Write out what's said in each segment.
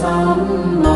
sống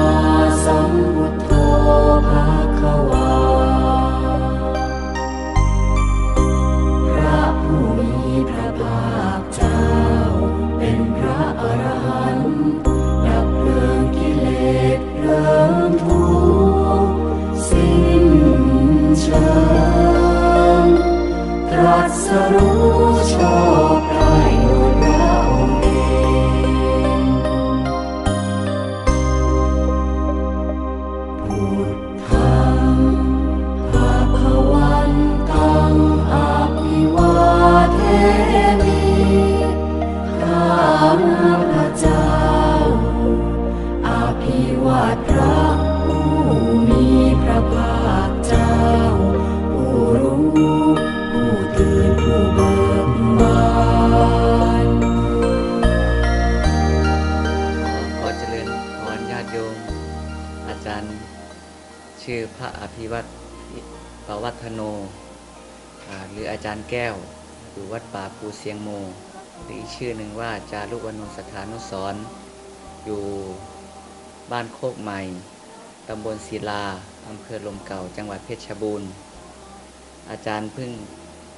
จารย์ชื่วัตปวัฒโน หรืออาจารย์แก้ว อยู่วัดป่าภูเสียงโม หรืออีกชื่อหนึ่งว่าจารุวรรณสถานุสรอยู่บ้านโคกใหม่ ตำบลศิลา อำเภอลมเก่า จังหวัดเพชรบูรณ์ อาจารย์เพิ่ง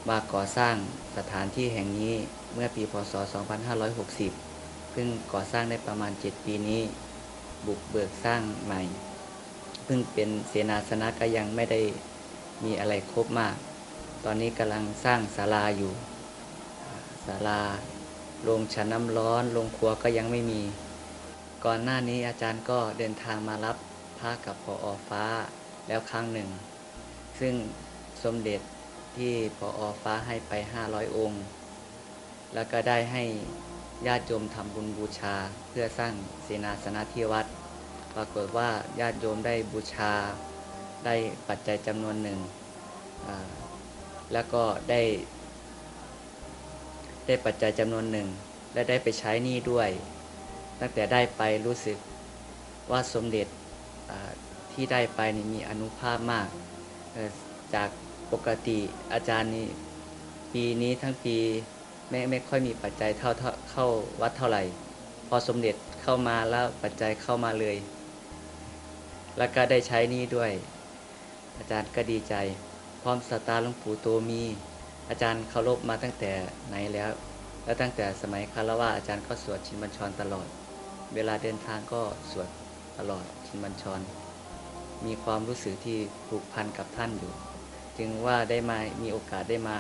มาก่อสร้างสถานที่แห่งนี้เมื่อปีพศ 2560 เพิ่งก่อสร้างได้ประมาณ 7 ปีนี้ บุกเบิกสร้างใหม่ เพิ่งเป็นเสนาสนะก็ยังไม่ได้มีอะไรครบมาก ตอนนี้กำลังสร้างศาลาอยู่ศาลาโรงฉันน้ำร้อนโรงครัวก็ยังไม่มี ก่อนหน้านี้อาจารย์ก็เดินทางมารับพระกับพออฟ้าแล้วครั้งหนึ่ง ซึ่งสมเด็จที่พออฟ้าให้ไป 500 องค์ แล้วก็ได้ให้ญาติโยมทำบุญบูชาเพื่อสร้างเสนาสนะที่วัด ปรากฏว่าญาติโยมได้บูชาได้ปัจจัยจำนวนหนึ่ง แล้วก็ได้ ได้ปัจจัยจำนวนหนึ่ง และได้ไปใช้หนี้ด้วย ตั้งแต่ได้ไปรู้สึกว่าสมเด็จที่ได้ไปนี่มีอนุภาพมาก จากปกติอาจารย์นี่ปีนี้ทั้งปีไม่ไม่ค่อยมีปัจจัยเท่าเข้าวัดเท่าไหร่ พอสมเด็จเข้ามาแล้วปัจจัยเข้ามาเลย แล้วก็ได้ใช้นี้ด้วย อาจารย์ก็ดีใจ พร้อมสตาร์หลวงปู่โตมี อาจารย์เคารพมาตั้งแต่ไหนแล้ว แล้วตั้งแต่สมัยคารวะอาจารย์ก็สวดชินบัญชรตลอด เวลาเดินทางก็สวดตลอดชินบัญชร มีความรู้สึกที่ผูกพันกับท่านอยู่ จึงว่าได้มามีโอกาสได้มา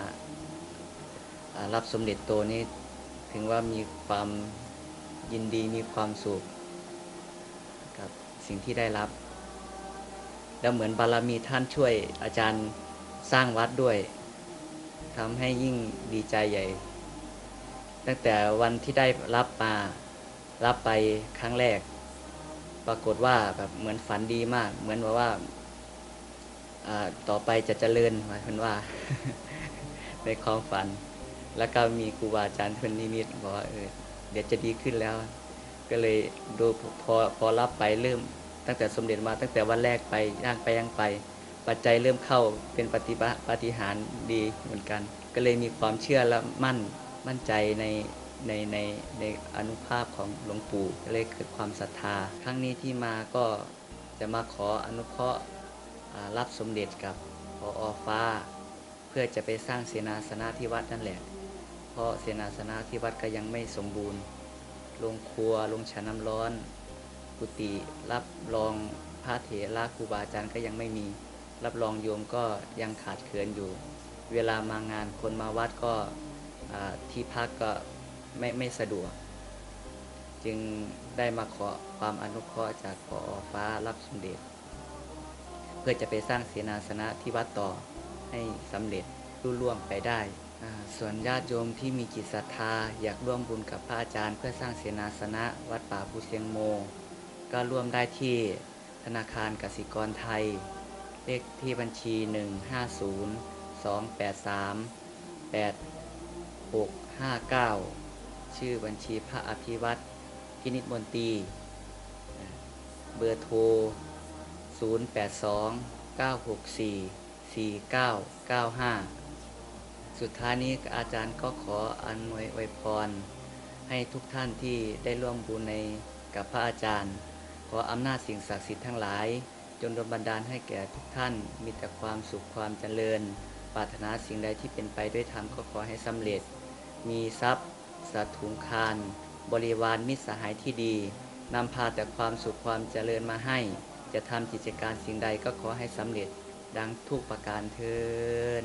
อ่ารับสมเด็จโตนี้ถึงว่ามีความยินดีมีความสุขกับสิ่งที่ได้รับ แล้วเหมือนบารมีท่านช่วยอาจารย์สร้างวัดด้วยทำให้ยิ่งดีใจใหญ่ ตั้งแต่วันที่ได้รับมารับไปครั้งแรก ปรากฏว่าแบบเหมือนฝันดีมาก เหมือนว่าว่าต่อไปจะเจริญหมายถึงว่า ในความฝัน แล้วก็มีครูบาอาจารย์คนนิมิตบอกว่าเออเดี๋ยวจะดีขึ้นแล้ว ก็เลยดูพอพอรับไปเริ่ม ตั้งแต่สมเด็จมาตั้งแต่วันแรกไปย่างไปย่างไป ปัจจัยเริ่มเข้าเป็นปฏิบัติปฏิหารดีเหมือนกัน ก็เลยมีความเชื่อและมั่นมั่นใจในในในในอนุภาพของหลวงปู่ก็เลยเกิดความศรัทธา ครั้งนี้ที่มาก็จะมาขออนุเคราะห์รับสมเด็จกับพออฟ้า เพื่อจะไปสร้างเสนาสนะที่วัดนั่นแหละ เพราะเสนาสนะที่วัดก็ยังไม่สมบูรณ์ โรงครัว โรงฉันน้ำร้อน กุฏิรับรองพระเถระครูบาอาจารย์ก็ยังไม่มี รับรองโยมก็ยังขาดเขินอยู่ เวลามางานคนมาวัดก็ที่พักก็ไม่ไม่สะดวก จึงได้มาขอความอนุเคราะห์จากพอฟ้ารับสมเด็จ เพื่อจะไปสร้างเสนาสนะที่วัดต่อให้สำเร็จรุ่ล่วงไปได้ส่วนญาติโยมที่มีจิตศรัทธา อยากร่วมบุญกับพระอาจารย์ เพื่อสร้างเสนาสนะ วัดป่าภูเสียงโม ก็ร่วมได้ที่ธนาคารกสิกรไทย เลขที่บัญชี 150-283-8659 ชื่อบัญชีพระอภิวัตรพินิจมนตี เบอร์โทร 082-964-4995 สุดท้ายนี้อาจารย์ก็ขออานวยอวยพร ให้ทุกท่านที่ได้ร่วมบุญในกับพระอาจารย์ ออำนาจสิ่งศักดิ์สิทธิ์ทั้งหลาย จงดลบันดาลให้แก่ทุกท่าน มีแต่ความสุขความเจริญ ปรารถนาสิ่งใดที่เป็นไปด้วยธรรมก็ขอให้สำเร็จ มีทรัพย์สัตว์ถุงคารบริวารมิตรสหายที่ดีนำพาแต่ความสุขความเจริญมาให้ จะทำกิจการสิ่งใดก็ขอให้สำเร็จดังทุกประการเทิน